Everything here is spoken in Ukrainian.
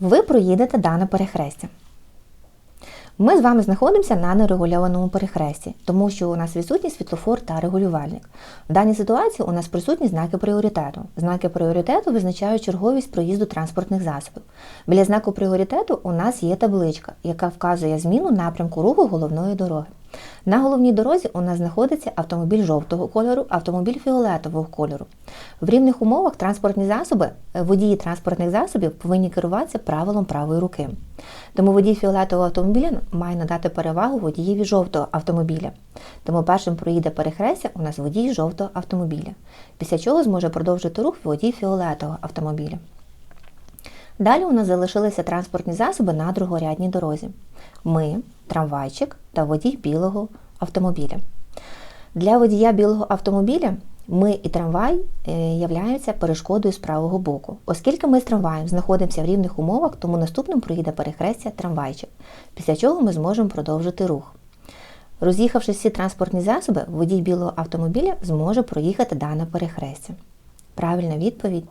ви проїдете дане перехрестя. Ми з вами знаходимося на нерегульованому перехресті, тому що у нас відсутній світлофор та регулювальник. В даній ситуації у нас присутні знаки пріоритету. Знаки пріоритету визначають черговість проїзду транспортних засобів. Біля знаку пріоритету у нас є табличка, яка вказує зміну напрямку руху головної дороги. На головній дорозі у нас знаходиться автомобіль жовтого кольору, автомобіль фіолетового кольору. В рівних умовах транспортні засоби, е, водії транспортних засобів повинні керуватися правилом правої руки. Тому водій фіолетового автомобіля має надати перевагу водієві жовтого автомобіля. Тому першим проїде перехрестя у нас водій жовтого автомобіля, після чого зможе продовжити рух водій фіолетового автомобіля. Далі у нас залишилися транспортні засоби на другорядній дорозі. Ми, трамвайчик та водій білого автомобіля. Для водія білого автомобіля ми і трамвай е, являються перешкодою з правого боку. Оскільки ми з трамваєм знаходимося в рівних умовах, тому наступним проїде перехрестя трамвайчик, після чого ми зможемо продовжити рух. Роз'їхавши всі транспортні засоби, водій білого автомобіля зможе проїхати дане перехрестя. Правильна відповідь